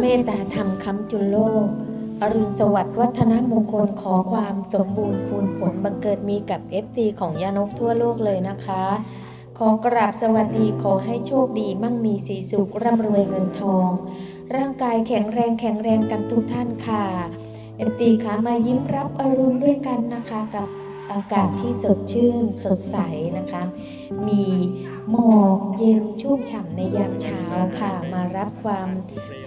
เมตตาธรรมคำจุนโลก อรุณสวัสดิ์วัฒนมงคลขอความสมบูรณ์พูนผลบังเกิดมีกับ FT ของยานกทั่วโลกเลยนะคะ ขอกราบสวัสดีขอให้โชคดีมั่งมีสีสุขร่ำรวยเงินทอง ร่างกายแข็งแรงแข็งแรงกันทุกท่านค่ะ FT ค่ะมายิ้มรับอรุณด้วยกันนะคะกับอากาศที่สดชื่นสดใสนะคะ มี หมอกเย็นชุ่มฉ่ำในยามเช้าค่ะ มารับความ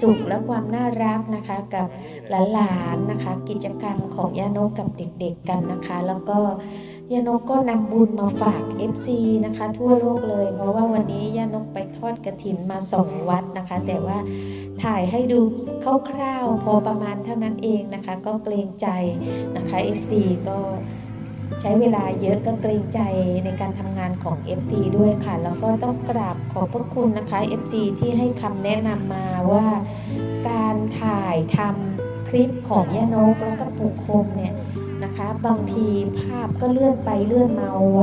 สุขและความน่ารักนะคะกับหลานๆนะคะ กิจกรรมของยานกกับเด็กๆกันนะคะ แล้วก็ยานกก็นำบุญมาฝาก FC นะคะ ทั่วโลกเลย เพราะว่าวันนี้ยานกไปทอดกระถินมาสองวัดนะคะ แต่ว่าถ่ายให้ดูคร่าวๆพอประมาณเท่านั้นเองนะคะ ก็เกรงใจนะคะ FC ก็ ใช้เวลาเยอะก็เกรงใจในการทำงานของ FT ด้วยค่ะ แล้วก็ต้องกราบขอบพระคุณนะคะ FT ที่ให้คำแนะนำมาว่า การถ่ายทำคลิปของย่านกแล้วก็ปูคมเนี่ยนะคะ บางทีภาพก็เลื่อนไปเลื่อนมาไว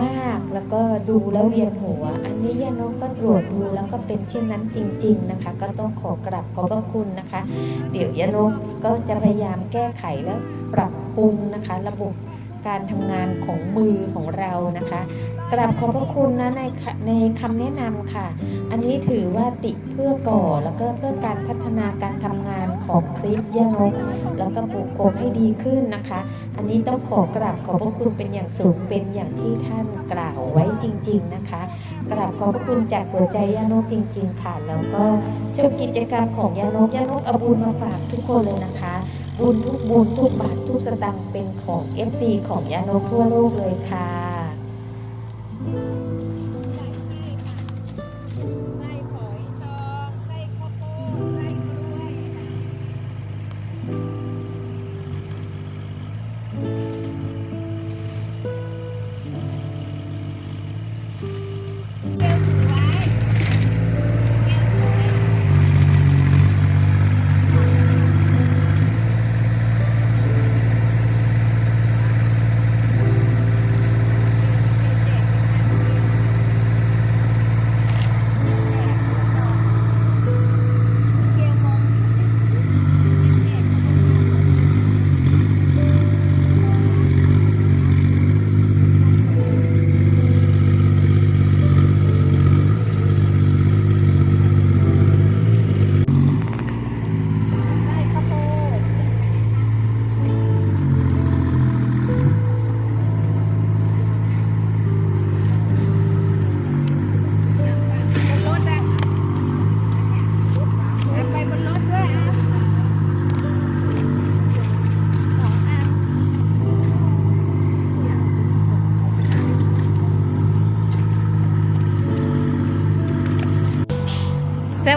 มากแล้วก็ดูแล้วเวียนหัว อันนี้ย่านกก็ตรวจดูแล้วก็เป็นเช่นนั้นจริง ๆนะคะ ก็ต้องขอกราบขอบพระคุณนะคะ เดี๋ยวยานกก็จะพยายามแก้ไขและปรับปรุงนะคะ ระบบ การทำงานของมือของเรานะคะกราบขอบพระคุณนะในในคำแนะนำค่ะ อันนี้ถือว่าติเพื่อก่อแล้วก็เพื่อการพัฒนาการทำงานของคลิปยานกแล้วก็ปลูกโกมให้ดีขึ้นนะคะ อันนี้ต้องขอกราบขอบพระคุณเป็นอย่างสูงเป็นอย่างที่ท่านกล่าวไว้จริง ๆนะคะกราบขอบพระคุณจากหัวใจยานกจริง ๆ ค่ะ แล้วก็ชมกิจกรรมของยานกยานกอาบุญมาฝากทุกคนเลยนะคะ บุญทุกบุญทุกบาททุกสตางค์เป็นของเอฟซีของยาโนทั่วโลกเลยค่ะ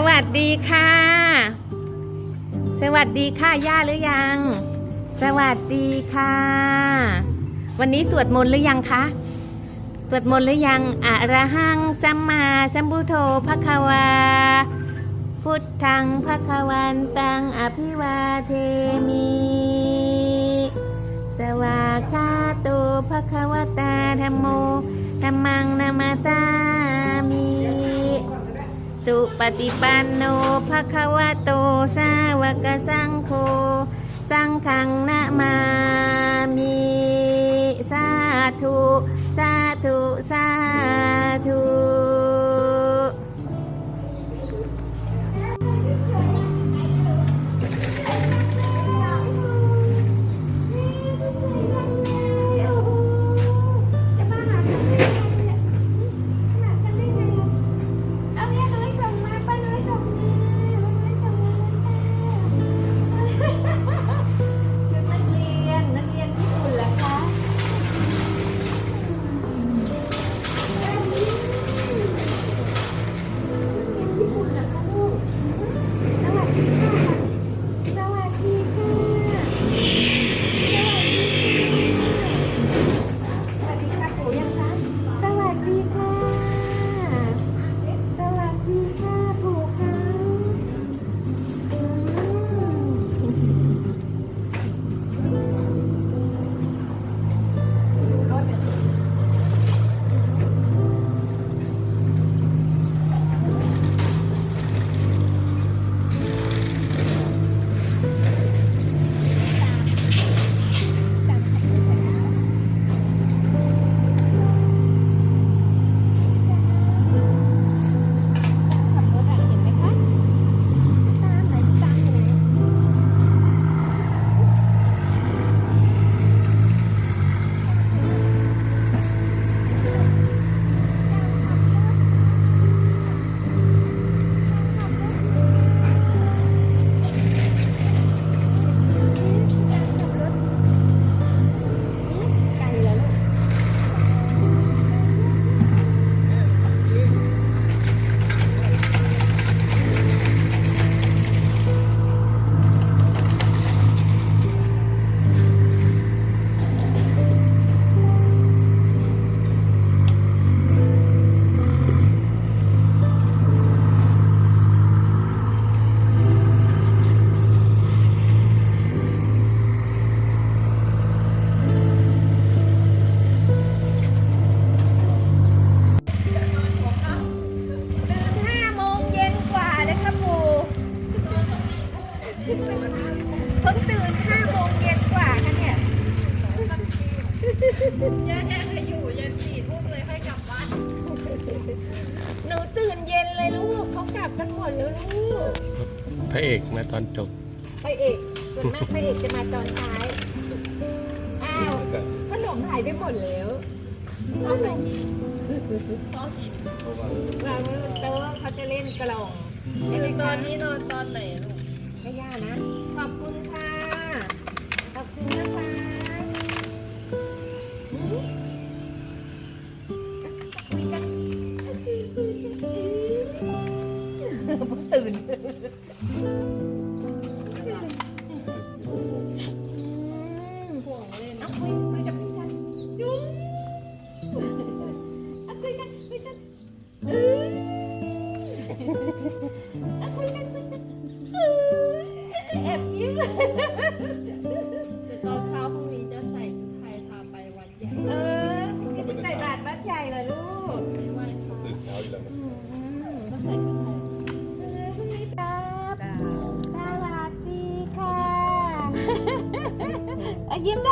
วัสดีค่ะ สวัสดีค่ะย่าหรือยัง สวัสดีค่ะ วันนี้สวดมนต์หรือยังคะสวดมนต์หรือยังอะระหังสัมมาสัมพุทโธภควา พุทธังภควันตังอภิวาเทมิ สวาคาโตภควตาธรรมโมธรรมังนามาสามิ สุปฏิปันโนภะคะวะโตสาวกสังโฆสังฆังนะมามิสาธุสา วางไว้บนโต๊ะเขาจะเล่นกล่องใช่ไหมตอนนี้นอนตอนไหนลูกไม่ยากนะ ขอบคุณค่ะ ขอบคุณนะคะคุยกันเพิ่งตื่น แอบยิ้มตอนเช้าพรุ่งนี้จะใส่ชุดไทยพาไปวัดใหญ่เออใส่บาตรวัดใหญ่เหรอลูกไปไหว้พระตื่นเช้าอยู่แล้วก็ใส่ชุดไทยเออคุณนี่ครับสวัสดีค่ะยิ้มได้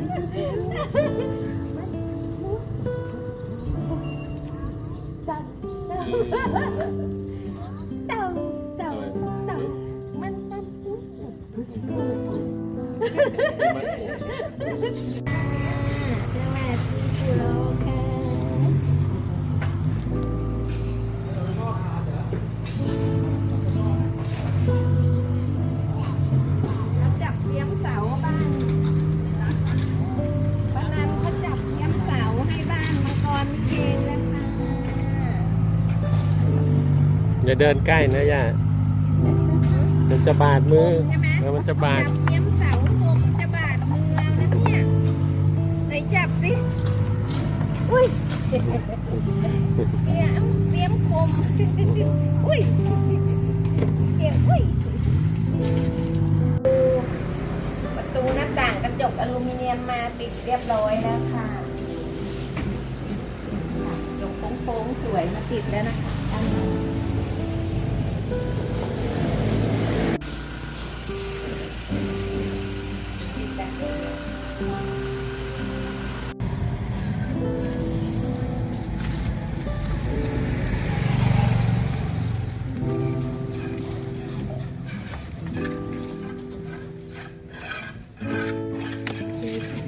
Yeah. อย่าเดินใกล้นะย่ามันจะบาดมือใช่ไหมเออมันจะบาด จับเลี้ยงเสาโคมจะบาดมือเอานะเนี่ยไหนจับสิอุ้ยเปียมเปียมคมอุ้ยเปียมอุ้ยประตูหน้าต่างกระจกอลูมิเนียมมาติดเรียบร้อยแล้วค่ะค่ะยกโค้งๆสวยมาติดแล้วนะคะด้านในติ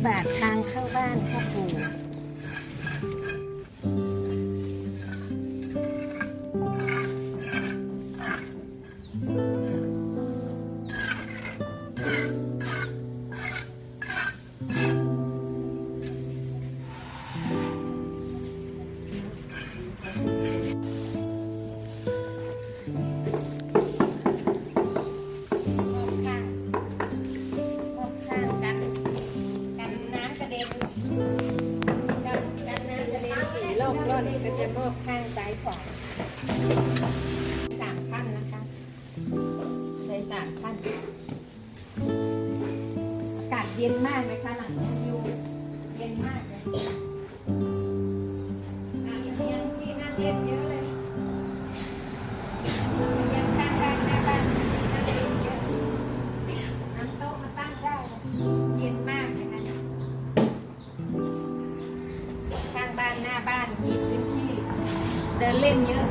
บาททางเข้าบ้านพ่อปู่ ร่ก็จะรอบข้างซ้ายขวาสามขั้นนะคะเลยสามขั้นอากาศเย็นมากไหมคะหลังนี้วิวเย็นมากเลย นเล่นเยอะ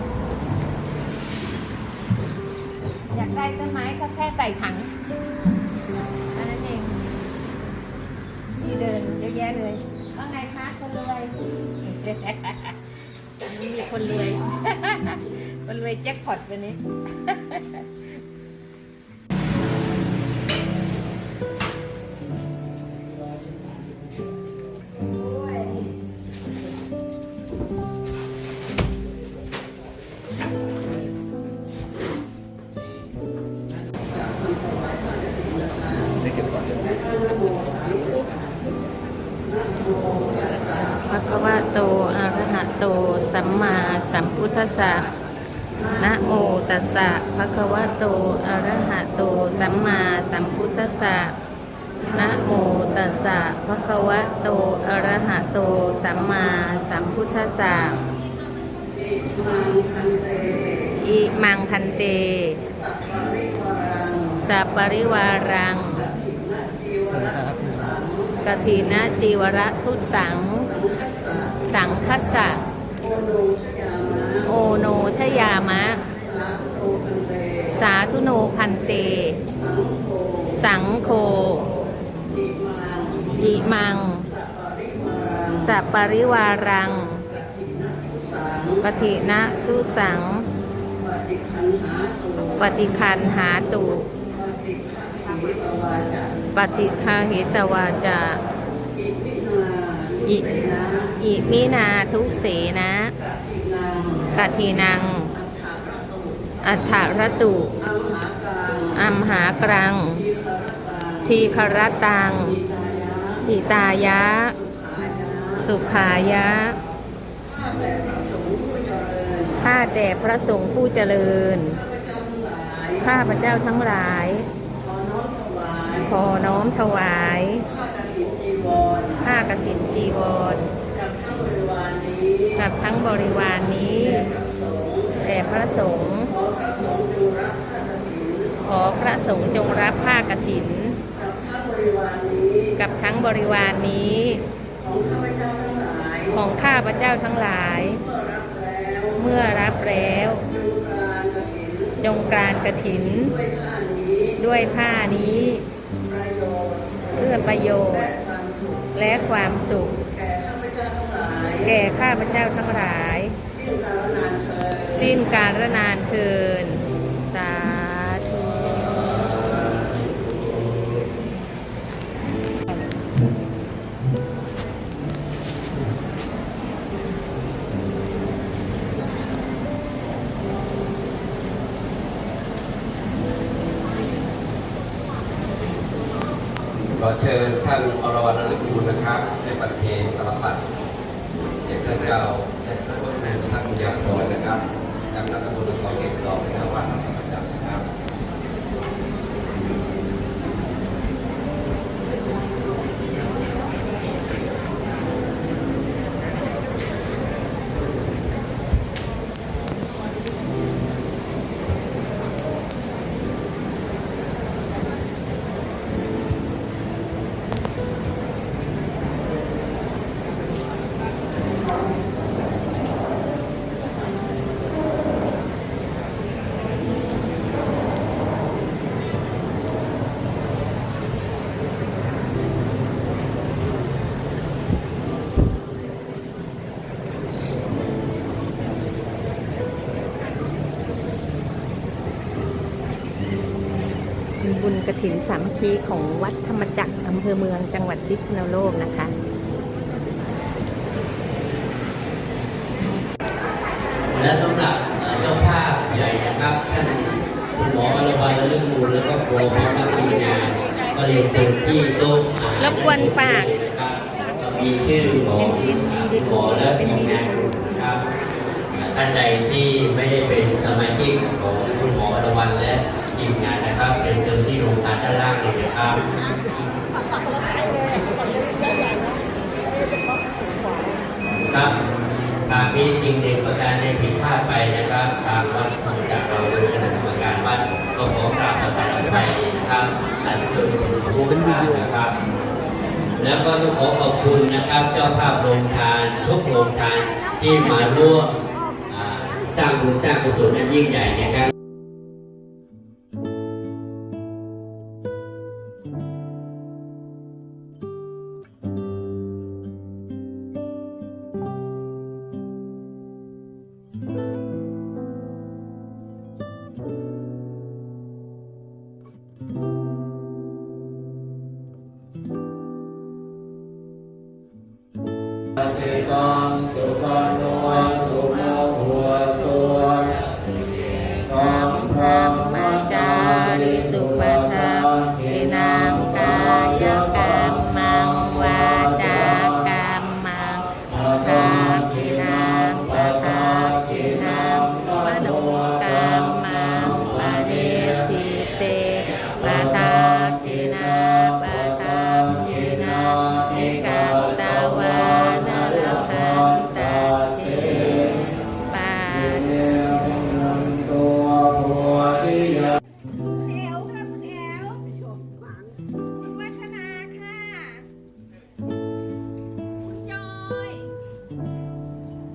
อยากได้ต้นไม้ก็แค่ใส่ถังแค่นั้นเองที่เดินเยอะแยะเลยว่าไงคะคนรวยวันนี้มีคนรวย คนรวยแจ็คพอตวันนี้ โตสัมมาสัมพุทธัสสะนะโมตัสสะภะคะวะโตอะระหะโตสัมมาสัมพุทธัสสะนะโมตัสสะภะคะวะโตอะระหะโตสัมมาสัมพุทธัสสะอิมังพันเต สัปปริวารังกถินะจีวระทุสัง สังคัสสะ โอโนชยามะ สาธุโนพันเต สังโฆอิมัง สัปปริวารัง ปฏินะทุสัง ปฏิคันหาตุปฏิคาหิตวาจาอิ อิมินาทุเสนะกะทีนัง อัฏฐรตุอัมหากรัง ทีครตังอิตายะ สุขายะ ข้าแต่พระสงฆ์ผู้เจริญ ข้าพระเจ้าทั้งหลาย ขอน้อมถวาย ผ้ากฐินจีวร กับทั้งบริวารนี้แด่พระสงฆ์ขอพระสงฆ์จงรับผ้ากฐิน กับทั้งบริวารนนี้ ของข้าพระเจ้าทั้งหลาย เมื่อรับแล้ว จงกรานกระถิน ด้วยผ้านี้ เพื่อประโยชน์ และความสุข แก่ข้าพเจ้าทั้งหลาย สิ้นการละนานเทิน สาธุ ขอเชิญท่านอรวรรณฤกุลนะครับในประเทศตลปัดเด็กท่านเจ้าและท่านผู้แทนท่านยาพรนะครับนำรัฐบุญของเก็บดอกนะครับวัดพระประจักษ์นะครับ เป็นบุญก ระถินสามัคคีของวัดธรรมจักรอำเภอเมืองจังหวัดพิษณุโลกนะคะ และสำหรับเจ้าภาพใหญ่นะครับท่านคุณหมออรวรรณฤกุลและก็โปรพร้อมนักทีมงานก็เรียนเชิญที่โต๊ะรรบกวนฝากมีชื่อของคุณหมอและทีมงานนะครับอ่ท่านใดที่ไม่ได้เป็นสมาชิกของคุณหมออรวรรณและ ทีมงานนะครับเป็นเชิญที่โรงทานด้านล่างเลยนะครับครับหากมีสิ่งหนึ่งประการใดผิดพลาดไปนะครับ ทางวัดทางจากเราโดยคณะกรรมการวัดก็ขอกราบประทานอภัยนะครับอันเชิญผู้เป็นท่านนะครับ แล้วก็ต้องขอขอบคุณนะครับ เจ้าภาพโรงทานทุกโรงทานที่มาร่วมสร้างบุญสร้างกุศลอันยิ่งใหญ่นครับ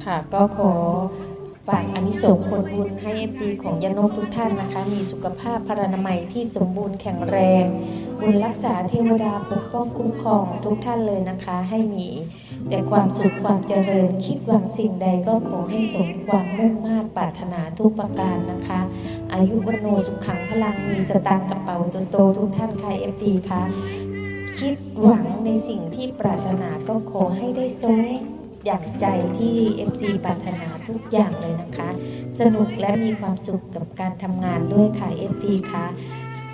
ค่ะก็ขอฝากอานิสงส์ผลบุญให้เอฟซีของยานกทุกท่านนะคะ มีสุขภาพพรรณนามัยที่สมบูรณ์แข็งแรง บุญรักษาเทวดาปกป้องคุ้มครองทุกท่านเลยนะคะ ให้มี แต่ความสุขความเจริญคิดหวังสิ่งใดก็ขอให้สมความมุ่งมา่ปรารถนาทุกประการนะคะ อายุวันโนสุขขังพลังมีสตางค์กระเป๋าโตๆทุกท่านค่ะเอฟซีค่ะคิดหวังในสิ่งที่ปรารถนาก็ขอให้ได้สม อย่างใจที่ FC ปรารถนาทุกอย่างเลยนะคะ สนุกและมีความสุขกับการทำงานด้วยค่ะ FP ค่ะ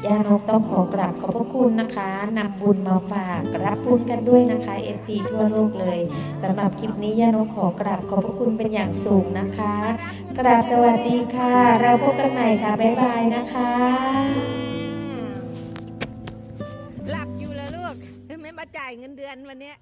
ยานกต้องขอกราบขอบพระคุณนะคะนำบุญมาฝากรับบุญกันด้วยนะคะ FP ทั่วโลกเลยสำหรับคลิปนี้ยานกขอกราบขอบพระคุณเป็นอย่างสูงนะคะ กราบสวัสดีค่ะ เราพบกันใหม่ค่ะ บ๊ายบายนะคะ หลับอยู่แล้วลูกไม่มาจ่ายเงินเดือนวันนี้